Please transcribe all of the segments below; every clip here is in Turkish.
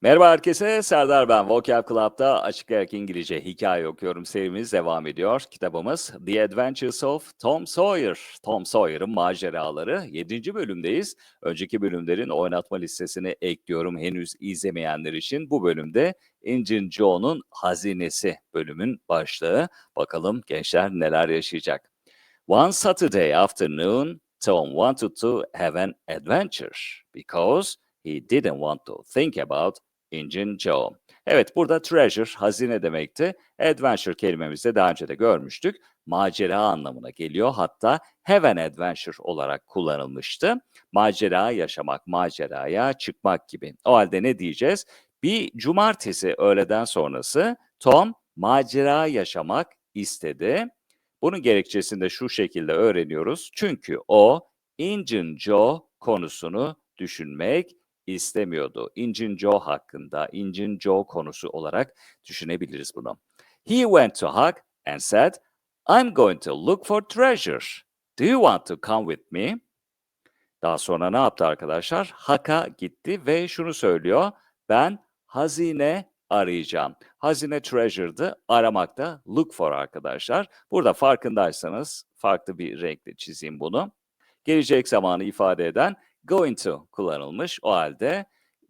Merhaba herkese, Serdar ben. Vocab Club'da Açık İngilizce Hikaye Okuyorum serimiz devam ediyor. Kitabımız The Adventures of Tom Sawyer. Tom Sawyer'ın maceraları. 7. bölümdeyiz. Önceki bölümlerin oynatma listesine ekliyorum henüz izlemeyenler için. Bu bölümde Injun Joe'nun Hazinesi bölümün başlığı. Bakalım gençler neler yaşayacak. One Saturday afternoon, Tom wanted to have an adventure because he didn't want to think about Injun Joe. Evet burada treasure hazine demekti. Adventure kelimemizde daha önce de görmüştük. Macera anlamına geliyor. Hatta have an adventure olarak kullanılmıştı. Macera yaşamak, maceraya çıkmak gibi. O halde ne diyeceğiz? Bir cumartesi öğleden sonrası Tom macera yaşamak istedi. Bunun gerekçesini de şu şekilde öğreniyoruz. Çünkü o Injun Joe konusunu düşünmek istemiyordu. Injun Joe hakkında, Injun Joe konusu olarak düşünebiliriz bunu. He went to Huck and said, I'm going to look for treasure. Do you want to come with me? Daha sonra ne yaptı arkadaşlar? Huck'a gitti ve şunu söylüyor. Ben hazine arayacağım. Hazine treasure'dı, aramakta look for arkadaşlar. Burada farkındaysanız farklı bir renkle çizeyim bunu. Gelecek zamanı ifade eden going to kullanılmış. O halde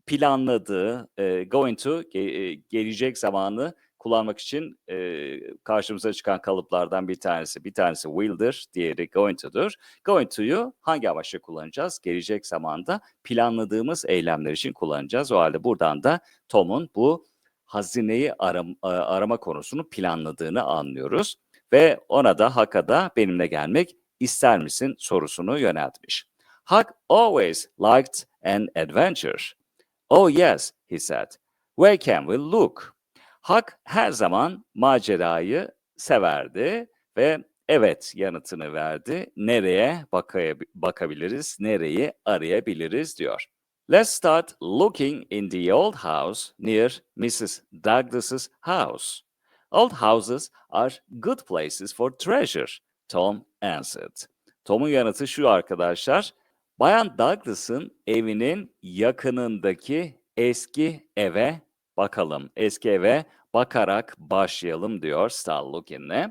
planladığı, e, going to ge- e, gelecek zamanı kullanmak için e, karşımıza çıkan kalıplardan bir tanesi. Bir tanesi will'dir, diğeri going to'dur. Going to'yu hangi amaçla kullanacağız? Gelecek zamanda planladığımız eylemler için kullanacağız. O halde buradan da Tom'un bu hazineyi aram, arama konusunu planladığını anlıyoruz. Ve ona da Hak'a benimle gelmek ister misin sorusunu yöneltmiş. Huck always liked an adventure. Oh yes, he said. Where can we look? Huck her zaman macerayı severdi ve evet yanıtını verdi. Nereye bakabiliriz, nereyi arayabiliriz diyor. Let's start looking in the old house near Mrs. Douglas's house. Old houses are good places for treasure, Tom answered. Tom'un yanıtı şu arkadaşlar. Bayan Douglas'ın evinin yakınındaki eski eve bakalım. Eski eve bakarak başlayalım diyor Start Looking'le.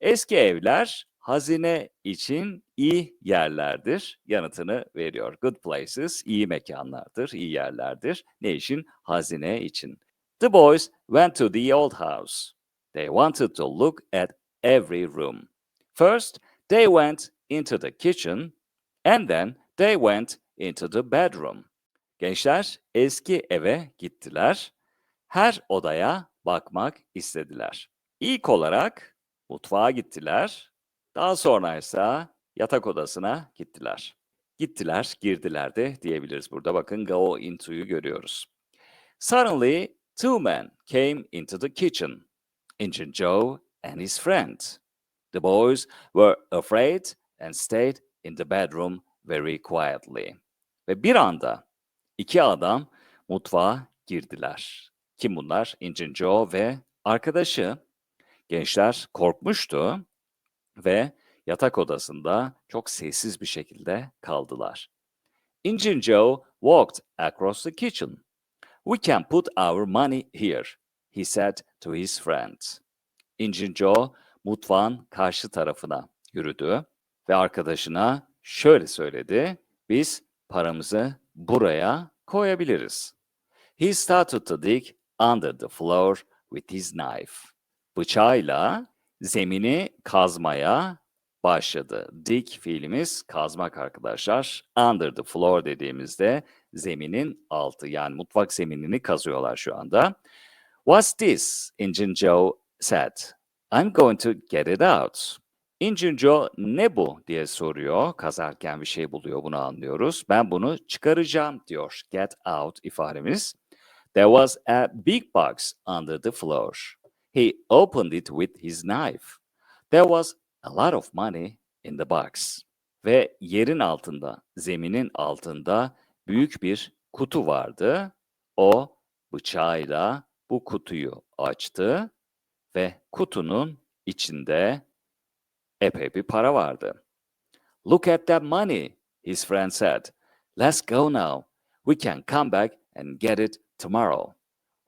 Eski evler hazine için iyi yerlerdir. Yanıtını veriyor. Good places, iyi mekanlardır, iyi yerlerdir. Ne için? Hazine için. The boys went to the old house. They wanted to look at every room. First, they went into the kitchen and then they went into the bedroom. Gençler eski eve gittiler. Her odaya bakmak istediler. İlk olarak mutfağa gittiler. Daha sonra ise yatak odasına gittiler. Gittiler, girdiler de diyebiliriz burada. Bakın go into'yu görüyoruz. Suddenly, two men came into the kitchen. Injun Joe and his friend. The boys were afraid and stayed in the bedroom very quietly. Ve bir anda iki adam mutfağa girdiler. Kim bunlar? Injun Joe ve arkadaşı. Gençler korkmuştu ve yatak odasında çok sessiz bir şekilde kaldılar. Injun Joe walked across the kitchen. We can put our money here, he said to his friend. Injun Joe mutfağın karşı tarafına yürüdü ve arkadaşına şöyle söyledi. Biz paramızı buraya koyabiliriz. He started to dig under the floor with his knife. Bıçağıyla zemini kazmaya başladı. Dig fiilimiz kazmak arkadaşlar. Under the floor dediğimizde zeminin altı yani mutfak zeminini kazıyorlar şu anda. What's this? Injun Joe said. I'm going to get it out. Injun Joe ne bu diye soruyor. Kazarken bir şey buluyor bunu anlıyoruz. Ben bunu çıkaracağım diyor. Get out ifademiz. There was a big box under the floor. He opened it with his knife. There was a lot of money in the box. Ve yerin altında, zeminin altında büyük bir kutu vardı. O bıçağıyla bu kutuyu açtı ve kutunun içinde epey bir para vardı. Look at that money, his friend said. Let's go now. We can come back and get it tomorrow.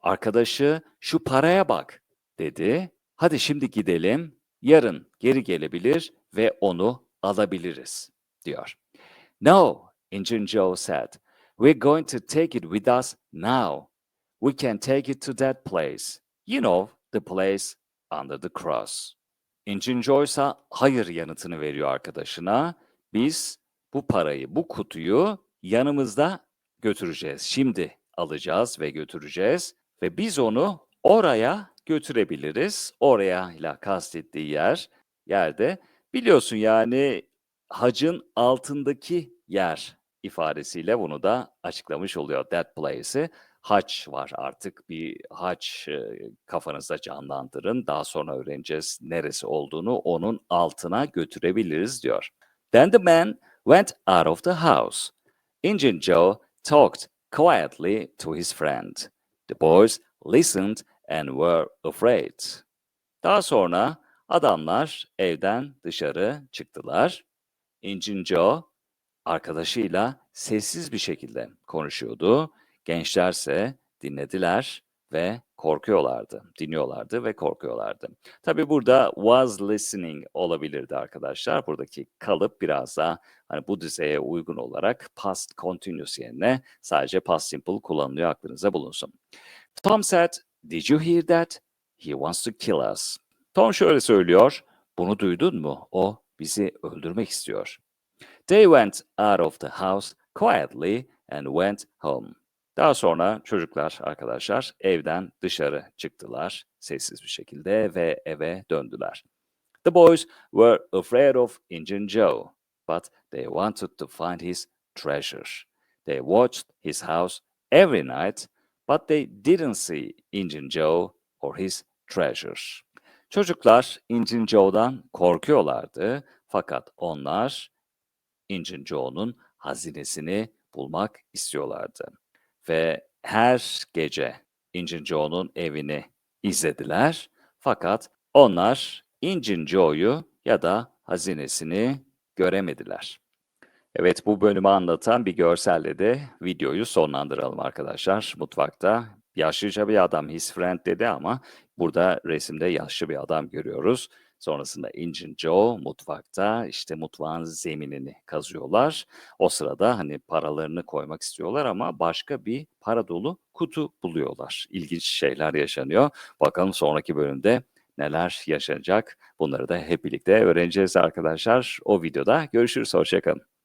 Arkadaşı şu paraya bak dedi. Hadi şimdi gidelim. Yarın geri gelebilir ve onu alabiliriz diyor. No, Engine Joe said. We're going to take it with us now. We can take it to that place. You know, the place under the cross. Engine Joe ise hayır yanıtını veriyor arkadaşına. Biz bu parayı, bu kutuyu yanımızda götüreceğiz. Şimdi alacağız ve götüreceğiz ve biz onu oraya götürebiliriz. Oraya ile kastettiği yer, yerde biliyorsun yani hacın altındaki yer ifadesiyle bunu da açıklamış oluyor. That place'i haç var artık bir haç kafanızda canlandırın. Daha sonra öğreneceğiz neresi olduğunu onun altına götürebiliriz diyor. Then the man went out of the house. Engine Joe talked quietly to his friend. The boys listened and were afraid. Daha sonra adamlar evden dışarı çıktılar. Engine Joe arkadaşıyla sessiz bir şekilde konuşuyordu. Gençlerse dinlediler ve korkuyorlardı, dinliyorlardı ve korkuyorlardı. Tabii burada was listening olabilirdi arkadaşlar. Buradaki kalıp biraz daha hani bu düzeye uygun olarak past continuous yerine sadece past simple kullanılıyor aklınıza bulunsun. Tom said, did you hear that? He wants to kill us. Tom şöyle söylüyor, bunu duydun mu? O bizi öldürmek istiyor. They went out of the house quietly and went home. Daha sonra çocuklar, arkadaşlar evden dışarı çıktılar sessiz bir şekilde ve eve döndüler. The boys were afraid of Injun Joe, but they wanted to find his treasure. They watched his house every night, but they didn't see Injun Joe or his treasure. Çocuklar Injun Joe'dan korkuyorlardı fakat onlar Injun Joe'nun hazinesini bulmak istiyorlardı ve her gece Injun Joe'nun evini izlediler. Fakat onlar Injun Joe'yu ya da hazinesini göremediler. Evet bu bölümü anlatan bir görselle de videoyu sonlandıralım arkadaşlar. Mutfakta yaşlıca bir adam his friend dedi ama burada resimde yaşlı bir adam görüyoruz. Sonrasında Injun Joe mutfakta işte mutfağın zeminini kazıyorlar. O sırada hani paralarını koymak istiyorlar ama başka bir para dolu kutu buluyorlar. İlginç şeyler yaşanıyor. Bakalım sonraki bölümde neler yaşanacak bunları da hep birlikte öğreneceğiz arkadaşlar. O videoda görüşürüz. Hoşçakalın.